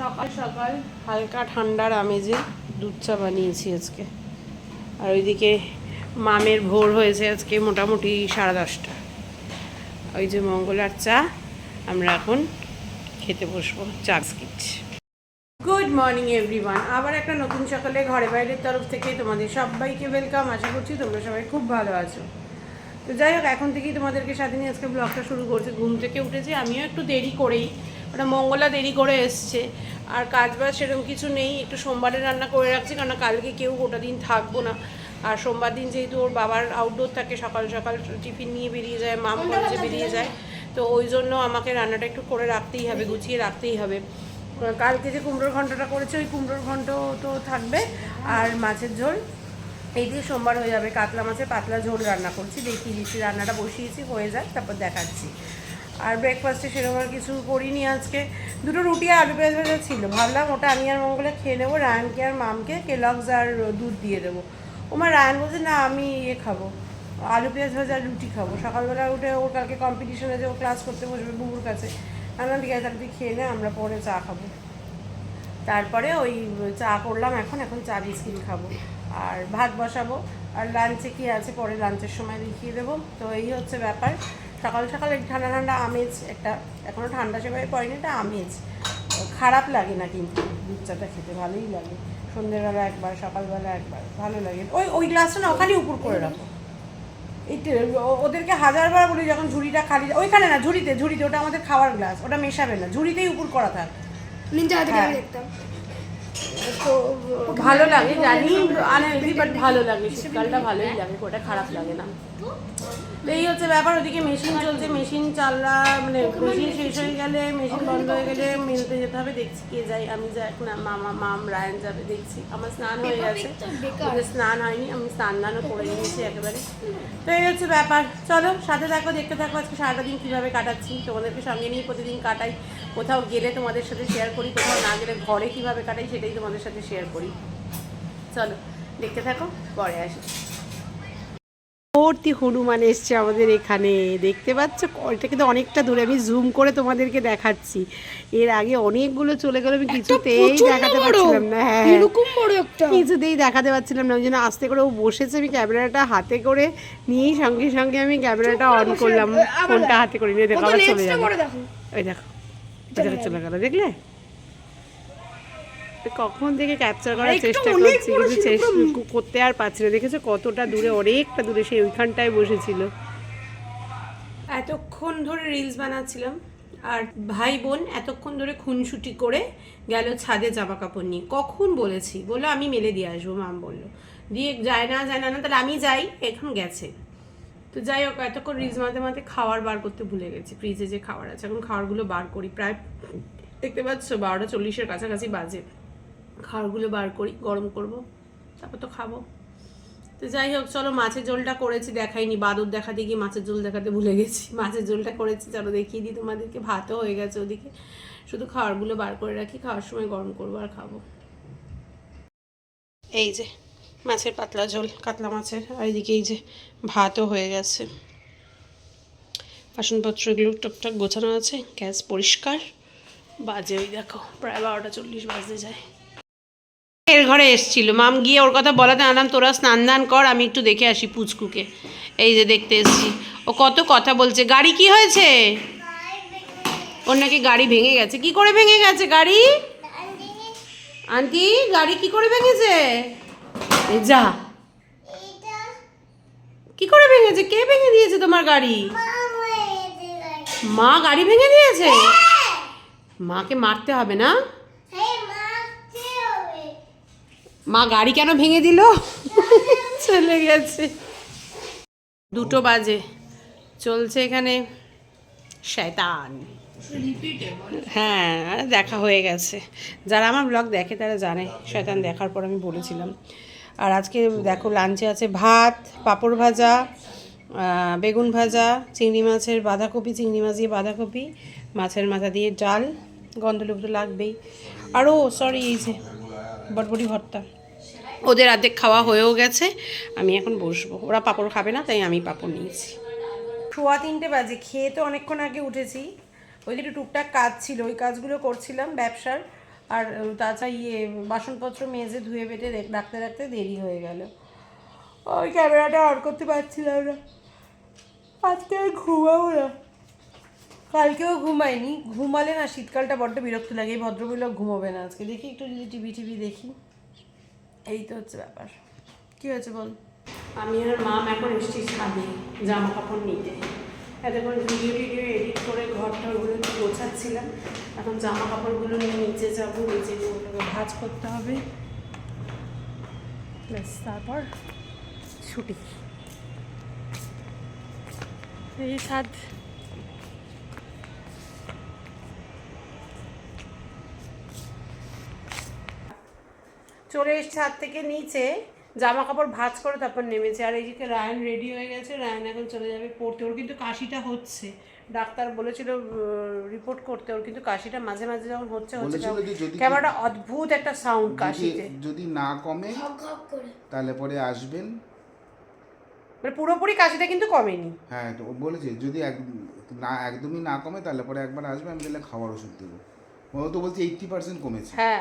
সকাল সকাল হালকা ঠান্ডার আমেজে দুধ চা বানিয়েছি আজকে। আর ওইদিকে মামের ভোর হয়েছে আজকে মোটামুটি সাড়ে দশটা। ওই যে মঙ্গলার চা আমরা এখন খেতে বসবো চা বিস্কিট। গুড মর্নিং এভরিওয়ান আবার একটা নতুন সকালে ঘরে বাইরের তরফ থেকে তোমাদের সবাইকে ওয়েলকাম আশা করছি তোমরা সবাই খুব ভালো আছো। তো যাই হোক এখন থেকেই তোমাদেরকে সাথে নিয়ে আজকে ব্লগটা শুরু করছে। ঘুম থেকে উঠেছি আমিও একটু দেরি করেই ওটা মঙ্গলা দেরি করে এসছে। আর কাজ বাজ সেরকম কিছু নেই একটু সোমবারে রান্না করে রাখছি কারণ কালকে কেউ গোটা দিন থাকব না। আর সোমবার দিন যেহেতু ওর বাবার আউটডোর থাকে সকাল সকাল টিফিন নিয়ে বেরিয়ে যায় মাম কলেজে বেরিয়ে যায়। তো ওই জন্য আমাকে রান্নাটা একটু করে রাখতেই হবে গুছিয়ে রাখতেই হবে। কালকে যে কুমড়োর ঘন্টটা করেছে ওই কুমড়োর ঘন্ট তো থাকবে। আর মাছের ঝোল এই দিয়ে সোমবার হয়ে যাবে। কাতলা মাছের পাতলা ঝোল রান্না করছি দেখিয়ে দিচ্ছি রান্নাটা বসিয়েছি হয়ে যাক তারপর দেখাচ্ছি। আর ব্রেকফাস্টে সেরকম আর কিছু করিনি আজকে। দুটো রুটি আর আলু পেঁয়াজ ভাজা ছিল। ভাবলাম ওটা আমি আর মঙ্গলে খেয়ে নেব, রায়ানকে আর মামকে, কেলগস আর দুধ দিয়ে দেবো। ওমা রায়ান বলছে, না, আমি ইয়ে খাব। আলু পেঁয়াজ ভাজা আর রুটি খাব। সকালবেলা উঠে ওর কালকে কম্পিটিশনে যে ও ক্লাস করতে বসবে বুবুর কাছে। আমি ঠিক আছে তুই খেয়ে নে, আমরা পরে চা খাব। তারপরে ওই চা করলাম এখন এখন চা বিস্কিট খাব। আর ভাত বসাবো। আর লাঞ্চে কি আছে পরে লাঞ্চের সময় দেখিয়ে দেবো। তো এই হচ্ছে ব্যাপার। সকাল সকাল ঠান্ডা ঠান্ডা আমেজ একটা এখনও ঠান্ডা সেভাবে পড়েনি এটা আমেজ। খারাপ লাগে না কিন্তু দুধ চাটা খেতে ভালোই লাগে। সন্ধ্যেবেলা একবার সকালবেলা একবার ভালো লাগে। ওই ওই গ্লাসটা না ওখানেই উপর করে রাখো। এই ওদেরকে হাজারবার বলি যখন ঝুড়িটা খালি ওইখানে না ঝুড়িতে ঝুড়িতে ওটা আমাদের খাওয়ার গ্লাস ওটা মেশাবে না ঝুড়িতেই উপর করা থাক। হ্যাঁ। তো ভালো লাগে জানি আনহেলদি বাট ভালো লাগে শীতকালটা ভালোই লাগে ওটা খারাপ লাগে না। তো এই হচ্ছে ব্যাপার ওদিকে মেশিন চলছে মেশিন চাললা মানে মেশিন শেষ হয়ে গেলে মেশিন বন্ধ হয়ে গেলে মিলতে যেতে হবে দেখছি কে যাই আমি যাই না মামা মাম রায়ন যাবে দেখছি। আমার স্নান হয়ে গেছে। স্নান হয়নি আমি স্নান দানও করে নিয়েছি একেবারে। তো এই হচ্ছে ব্যাপার। চলো সাথে থাকো দেখতে থাকো আজকে সারাটা দিন কীভাবে কাটাচ্ছি। তোমাদেরকে সঙ্গে নিয়ে প্রতিদিন কাটাই। কোথাও গেলে তোমাদের সাথে শেয়ার করি কোথাও না গেলে ঘরে কীভাবে কাটাই সেটাই তোমাদের সাথে শেয়ার করি। চলো দেখতে থাকো পরে আসি। ভর্তি হনুমান এসছে আমাদের এখানে। দেখতে পাচ্ছ? এটা কিন্তু অনেকটা দূরে। আমি জুম করে তোমাদেরকে দেখাচ্ছি। এর আগে অনেকগুলো চলে গেল আমি কিছুতেই দেখাতে পারছিলাম না। হ্যাঁ হ্যাঁ। এরকম বড় একটা। কিছুতেই দেখাতে পারছিলাম না। ওই জন্য আস্তে করে ও বসেছে আমি ক্যামেরাটা হাতে করে নিয়েই সঙ্গে সঙ্গে আমি ক্যামেরাটা অন করলাম। ফোনটা হাতে করে নিয়ে দেখো আবার চলে যাবে ওই দেখো। ওই দেখো চলে গেল। দেখলে? কখন থেকে ক্যাপচার করার চেষ্টা করছি কিন্তু করতে আর পারছি না। দেখেছ কতটা দূরে অনেকটা দূরে সেই ওইখানটায় বসেছিল। এতক্ষণ ধরে রিলস বানাচ্ছিলাম আর ভাই বোন এতক্ষণ ধরে খুনসুটি করে গেল ছাদে জামা কাপড় নিয়ে। কখন বলেছি? বলল আমি মেলে দিয়ে আসব মাম বলল। দিয়ে যায় না যায় না না তাহলে আমি যাই এখন গেছে। তো যাই হোক এতক্ষণ রিলস মাঝে মাঝে খাওয়ার বার করতে ভুলে গেছি। ফ্রিজে যে খাবার আছে এখন খাবারগুলো বার করি। প্রায় দেখতে পাচ্ছ বারোটা চল্লিশের কাছাকাছি বাজে। খাবারগুলো বার করি, গরম করব, তারপর তো খাব। তো যাই হোক, চলো মাছের ঝোলটা করেছি, দেখাইনি। বাদর দেখাতে গিয়ে মাছের ঝোল দেখাতে ভুলে গেছি। মাছের ঝোলটা করেছি, চলো দেখিয়ে দিই তোমাদেরকে। ভাতও হয়ে গেছে ওদিকে। শুধু খাওয়ারগুলো বার করে রাখি, খাওয়ার সময় গরম করব আর খাব। এই যে, মাছের পাতলা ঝোল, কাতলা মাছের। আর এদিকে এই যে, ভাতও হয়ে গেছে। বাসনপত্র এগুলো টুকটাক গোছানো আছে, গ্যাস পরিষ্কার। বাজে ওই দেখো, প্রায় বারোটা চল্লিশ বাজে যায়। এর ঘরে এসছিল। মাম গিয়ে ওর কথা বলাতে আনাম তোরা স্নান দান কর, আমি একটু দেখে আসি পুচকুকে। এই যে দেখতে এসছি। ও কত কথা বলছে। গাড়ি কি হয়েছে? ওর নাকি গাড়ি ভেঙে গেছে। কি করে ভেঙে গেছে গাড়ি? আন্টি, গাড়ি কি করে ভেঙেছে? যা। কি করে ভেঙেছে? কে ভেঙে দিয়েছে তোমার গাড়ি? মা, গাড়ি ভেঙে দিয়েছে? মাকে মারতে হবে না? মা গাড়ি কেন ভেঙে দিল? চলে গেছে। দুটো বাজে। চলছে এখানে শয়তান। হ্যাঁ দেখা হয়ে গেছে। যারা আমার ব্লগ দেখে তারা জানে, শয়তান দেখার পর আমি বলেছিলাম। আর আজকে দেখো লাঞ্চে আছে ভাত, পাঁপড় ভাজা বেগুন ভাজা, চিংড়ি মাছের বাঁধাকপি, চিংড়ি মাছ দিয়ে বাঁধাকপি, মাছের মাথা দিয়ে ডাল গন্ধলুপ তো লাগবেই। আরও সরি এই যে বটবটি ভর্তা। ওদের অর্ধেক খাওয়া হয়েও গেছে আমি এখন বসবো। ওরা পাপড় খাবে না তাই আমি পাঁপড় নিয়েছি। সোয়া তিনটে বাজে খেয়ে তো অনেকক্ষণ আগে উঠেছি। ওই একটু টুকটাক কাজ ছিল ওই কাজগুলো করছিলাম ব্যবসার। আর তাছাড়া ইয়ে বাসনপত্র মেজে ধুয়ে বেটে রাখতে রাখতে দেরি হয়ে গেল। ওই ক্যামেরাটা অন করতে পারছিলাম না। আজকে আর ঘুমাবো না। কালকেও ঘুমাইনি ঘুমালে না শীতকালটা বড্ড বিরক্ত লাগে। এই ভদ্রমহিলা ঘুমোবে না আজকে। দেখি একটু যদি টিভি টিভি দেখি। এই তো হচ্ছে ব্যাপার। কি হয়েছে বল? আমি আর মাম এখন এসেছি ছাদে জামা কাপড় নিতে। এতক্ষণ ভিডিও টিডিও এডিট করে ঘর টরগুলো একটু গোছাচ্ছিলাম। এখন জামা কাপড়গুলো নিয়ে নিচে যাব, নিচে ওটাকে ভাজ করতে হবে। ব্যাস, তারপর ছুটি। এই ছাদ। চলে এসছে হাত থেকে নিচে জামা কাপড় ভাঁজ করে তারপর নেমেছে। আর এইদিকে রায়ন রেডি হয়ে গেছে রায়ন এখন চলে যাবে পড়তে। ওর কিন্তু কাশিটা হচ্ছে। ডাক্তার বলেছিল রিপোর্ট করতে। ওর কিন্তু কাশিটা মাঝে মাঝে যখন হচ্ছে একটা অদ্ভুত একটা সাউন্ড কাশিতে। যদি না কমে তাহলে পরে আসবেন। মানে পুরোপুরি কাশিটা কিন্তু কমেনি। হ্যাঁ তো ও বলেছে যদি এক না একদমই না কমে তাহলে পরে একবার আসবে আমি তাহলে খাওয়ার ওষুধ দেবো। ও তো বলছে এইট্টি পার্সেন্ট কমেছে। হ্যাঁ।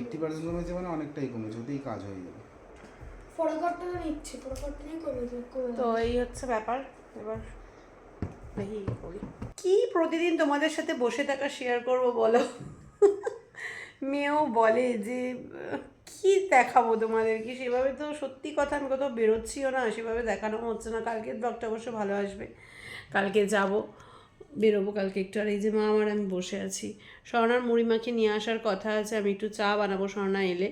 একটু পার্সেন্ট কমেছে মানে অনেকটাই কমেছে ওতেই কাজ হয়ে যাবে। তো এই হচ্ছে ব্যাপার এবার দেখি কি করি। কি প্রতিদিন তোমাদের সাথে বসে থাকা শেয়ার করব বলো? মেয়েও বলে যে কি দেখাবো তোমাদেরকে? সেভাবে তো সত্যি কথা আমি কোথাও বেরোচ্ছিও না সেভাবে দেখানো হচ্ছে না। কালকের ব্লগটা অবশ্য ভালো আসবে। কালকে যাব। বেরোবো কালকে একটু। আর এই যে মা আমার আমি বসে আছি। স্বর্ণার মুড়িমাকে নিয়ে আসার কথা আছে, আমি একটু চা বানাবো স্বর্ণা এলে।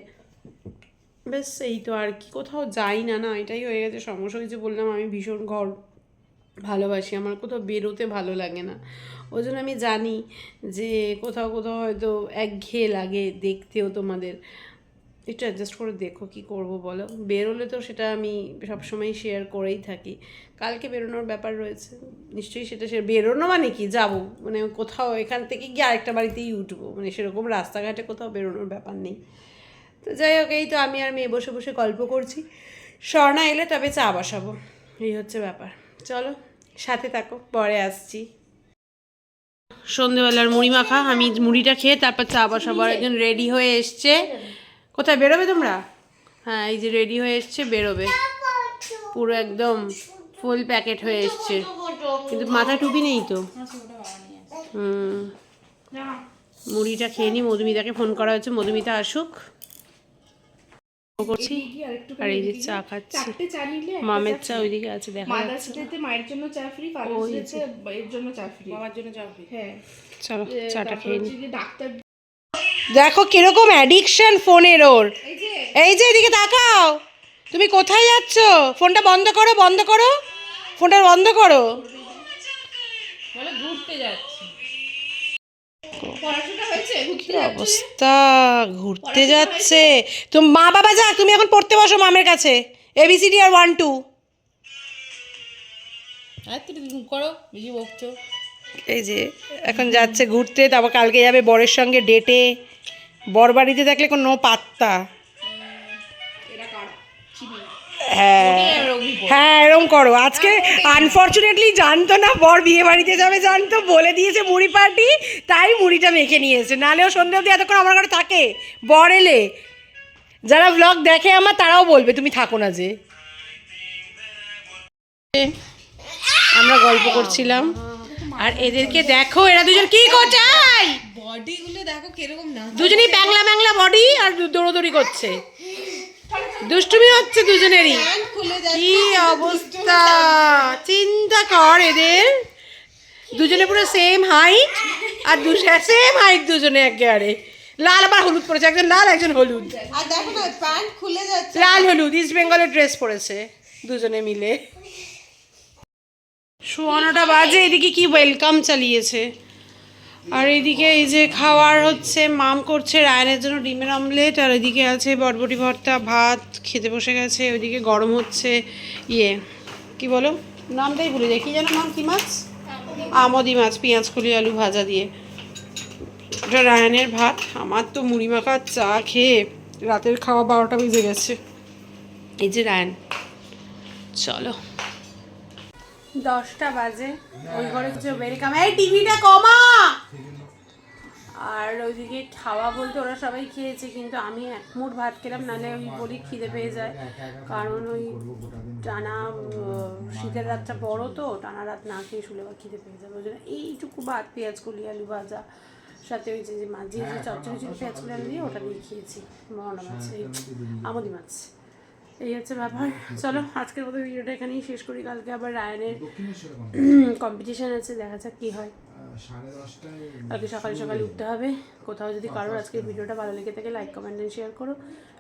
ব্যাস, এই তো আর কি, কোথাও যাই না না, এটাই হয়ে গেছে। সমস্যা হয়েছে বললাম, আমি ভীষণ ঘর ভালোবাসি, আমার কোথাও বেরোতে ভালো লাগে না। ওই জন্য আমি জানি যে কোথাও কোথাও হয়তো একঘেয়ে লাগে দেখতেও তোমাদের। একটু অ্যাডজাস্ট করে দেখো কি করব বলো। বেরোলে তো সেটা আমি সবসময় শেয়ার করেই থাকি। কালকে বেরোনোর ব্যাপার রয়েছে। নিশ্চয়ই সেটা সে বেরোনো মানে কি? যাব। মানে কোথাও এখান থেকে গিয়ে আরেকটা বাড়িতেই উঠবো। মানে সেরকম রাস্তাঘাটে কোথাও বেরোনোর ব্যাপার নেই। তো যাই হোক, এই তো আমি আর মেয়ে বসে বসে গল্প করছি। স্বর্ণা এলে তবে চা বসাবো। এই হচ্ছে ব্যাপার। চলো, সাথে থাকো, পরে আসছি। সন্ধেবেলার মুড়ি মাখা। আমি মুড়িটা খেয়ে তারপর চা বসাবো। একজন রেডি হয়ে এসছে। কোথায় বেরোবে তোমরা? হ্যাঁ এই যে রেডি হয়ে এসছে বেরোবে। পুরো একদম ফুল প্যাকেট হয়ে এসছে। কিন্তু মাথা টুপি নেই তো। হুম। মুড়িটা খেয়ে নি মধুমিতাকে ফোন করা হচ্ছে মধুমিতা আসুক। করছি। আর এই যে চা খাচ্ছি। মামের চা ওইদিকে আছে দেখা মাদার্স যাচ্ছে। ডেতে মায়ের জন্য চা ফ্রি ফাদার্স ডেতে এর জন্য চা ফ্রি বাবার জন্য চা ফ্রি হ্যাঁ। চলো চাটা খেয়ে নি। ডাক্তার দেখো কীরকম অ্যাডিকশন ফোনের ওর। এই যে। এদিকে তাকাও। তুমি কোথায় যাচ্ছ? ফোনটা বন্ধ করো বন্ধ করো। ফোনটা বন্ধ করো। কি অবস্থা? ঘুরতে যাচ্ছে। তো মা বাবা যাক তুমি এখন পড়তে বসো মামের কাছে। এবিসিডি আর ওয়ান টু করো এই যে এখন যাচ্ছে ঘুরতে তারপর কালকে যাবে বরের সঙ্গে ডেটে বর বাড়িতে থাকলে কোনো পাত্তা। হ্যাঁ। হ্যাঁ এরকম করো। আজকে আনফর্চুনেটলি জানতো না বর বিয়ে বাড়িতে যাবে জানতো বলে দিয়েছে মুড়ি পার্টি তাই মুড়িটা মেখে নিয়ে এসেছে নাহলেও সন্ধ্যে অবধি এতক্ষণ আমার ঘরে থাকে। বর এলে। যারা ব্লগ দেখে আমার তারাও বলবে তুমি থাকো না যে। আমরা গল্প করছিলাম। আর এদেরকে দেখো এরা দুজন কি করছাই বডি গুলো দেখো কীরকম না দুজনেই ব্যাংলা ব্যাংলা বডি আর দৌড়দৌড়ি করছে। দুষ্টুমি হচ্ছে দুজনেরই। কি অবস্থা? চিন্তা কর এদের। দুজনে পুরো সেম হাইট আর সেম হাইট দুজনে একেবারে। লাল আবার হলুদ পরেছে একজন লাল একজন হলুদ। আর দেখো না প্যান্ট খুলে যাচ্ছে। লাল হলুদ ইস্ট বেঙ্গলের ড্রেস পরেছে দুজনে মিলে। শোয়ানোটা বাজে, এদিকে কি ওয়েলকাম চালিয়েছে। আর এদিকে এই যে খাওয়ার হচ্ছে মাম করছে রায়নের জন্য ডিমের অমলেট আর এদিকে আছে বটবটি ভর্তা, ভাত, খেতে বসে গেছে, ওইদিকে গরম হচ্ছে ইয়ে কি বলো? নামটাই ভুলে যাই, কি যেন নাম, কি মাছ? আমদি মাছ, পেঁয়াজ, কলি, আলু ভাজা দিয়ে। ওটা রায়নের ভাত, আমার তো মুড়ি মাখা চা খেয়ে রাতের খাওয়া বারোটা বেজে গেছে। এই যে রায়ন, চলো। দশটা বাজে। ওই ঘরে হচ্ছে ওয়েলকাম এই, টিভিটা কমা! আর ওইদিকে খাওয়া বলতে ওরা সবাই খেয়েছে, কিন্তু আমি এক মুঠ ভাত খেলাম, নাহলে ওই বলি খিদে পেয়ে যায়। কারণ ওই টানা শীতের রাতটা বড় তো, টানা রাত না খেয়ে শুলে আবার খিদে পেয়ে যাবে। ওই জন্য এইটুকু ভাত, পেঁয়াজ কলি, আলু ভাজা, সাথে ওই যে দিয়ে যে চচ্চড়ি ছিল, পেঁয়াজ কলি, আলু ওটা দিয়ে খেয়েছি। মরনা মাছ, এই, আমদি মাছ। এই হচ্ছে ব্যাপার। চলো, আজকের মতো ভিডিওটা এখানেই শেষ করি। কালকে আবার রায়নের কম্পিটিশন আছে, দেখা যাক কী হয়। কালকে সকালে সকালে উঠতে হবে। কোথাও যদি কারোর আজকের ভিডিওটা ভালো লেগে থাকে লাইক কমেন্ট এন্ড শেয়ার করো।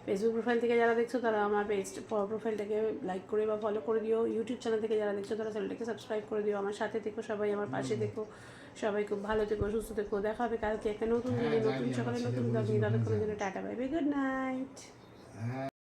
ফেসবুক প্রোফাইল থেকে যারা দেখছ, তারা আমার পেজ প্রোফাইলটাকে লাইক করে বা ফলো করে দিও। ইউটিউব চ্যানেল থেকে যারা দেখছ, তারা চ্যানেলটাকে সাবস্ক্রাইব করে দিও। আমার সাথে থেকো সবাই, আমার পাশে দেখো সবাই খুব ভালো থেকো, সুস্থ থেকো। দেখা হবে কালকে একটা নতুন দিনে নতুন সকালে নতুন নিয়ে। ততক্ষণের জন্য tata bye bye good night